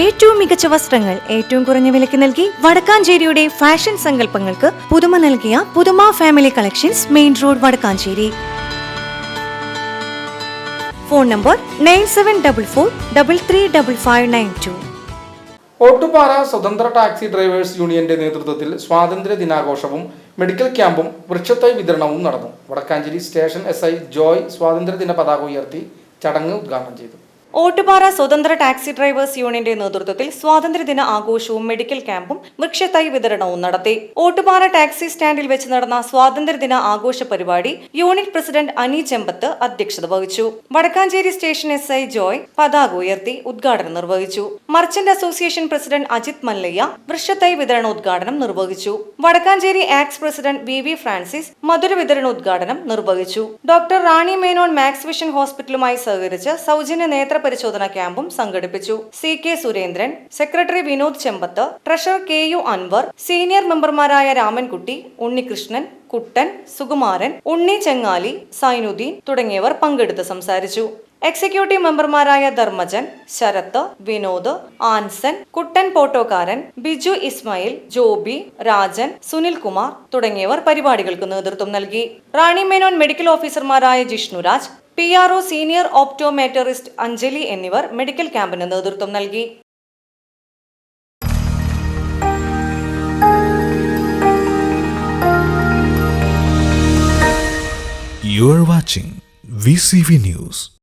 ഏറ്റവും മികച്ച വസ്ത്രങ്ങൾ ഏറ്റവും കുറഞ്ഞ വിലയ്ക്ക് നൽകി വടക്കാഞ്ചേരിയുടെ ഫാഷൻ സങ്കല്പങ്ങൾക്ക് പുതുമ നൽകിയ പുതുമ family collections main road Vadakkanchery. Phone number nine seven double four double three double five nine two Ottupara സ്വതന്ത്ര ടാക്സി ഡ്രൈവേഴ്സ് യൂണിയന്റെ നേതൃത്വത്തിൽ സ്വാതന്ത്ര്യ ദിനാഘോഷവും മെഡിക്കൽ ക്യാമ്പും വൃക്ഷത്തൈ വിതരണവും നടന്നു. Vadakkanchery station S I Joy സ്വാതന്ത്ര്യദിന പതാക ഉയർത്തി ചടങ്ങ് ഉദ്ഘാടനം ചെയ്തു. ഓട്ടുപാറ സ്വതന്ത്ര ടാക്സി ഡ്രൈവേഴ്സ് യൂണിയന്റെ നേതൃത്വത്തിൽ സ്വാതന്ത്ര്യദിന ആഘോഷവും മെഡിക്കൽ ക്യാമ്പും വൃക്ഷത്തൈ വിതരണവും നടത്തി. ഓട്ടുപാറ ടാക്സി സ്റ്റാൻഡിൽ വെച്ച് നടന്ന സ്വാതന്ത്ര്യദിന ആഘോഷ പരിപാടി യൂണിറ്റ് പ്രസിഡന്റ് അനി ചെമ്പത്ത് അധ്യക്ഷത വഹിച്ചു. Vadakkanchery station S I Joy പതാക ഉയർത്തി ഉദ്ഘാടനം നിർവഹിച്ചു. Merchant association president Ajith Mallaya വൃക്ഷത്തൈ വിതരണ ഉദ്ഘാടനം നിർവഹിച്ചു. വടക്കാഞ്ചേരി ആക്സ് പ്രസിഡന്റ് വി വി ഫ്രാൻസിസ് മധുര വിതരണ ഉദ്ഘാടനം നിർവഹിച്ചു. Doctor Rani Menon Max Vision ഹോസ്പിറ്റലുമായി സഹകരിച്ച് സൗജന്യ നേത്ര പരിശോധന ക്യാമ്പും സംഘടിപ്പിച്ചു. C K Surendran secretary Vinod Chembath treasurer K U Anwar senior മെമ്പർമാരായ രാമൻകുട്ടി ഉണ്ണികൃഷ്ണൻ കുട്ടൻ സുകുമാരൻ ഉണ്ണി ചെങ്ങാലി സൈനുദ്ദീൻ തുടങ്ങിയവർ പങ്കെടുത്ത് സംസാരിച്ചു. എക്സിക്യൂട്ടീവ് മെമ്പർമാരായ ധർമ്മജൻ ശരത്ത് വിനോദ് ആൻസൻ കുട്ടൻ പോട്ടോക്കാരൻ ബിജു ഇസ്മായിൽ ജോബി രാജൻ സുനിൽ കുമാർ തുടങ്ങിയവർ പരിപാടികൾക്ക് നേതൃത്വം നൽകി. റാണി മേനോൻ മെഡിക്കൽ ഓഫീസർമാരായ Jishnuraj P R O senior optometrist Anjali എന്നിവർ മെഡിക്കൽ ക്യാമ്പിന് നേതൃത്വം നൽകി You are watching VCV News.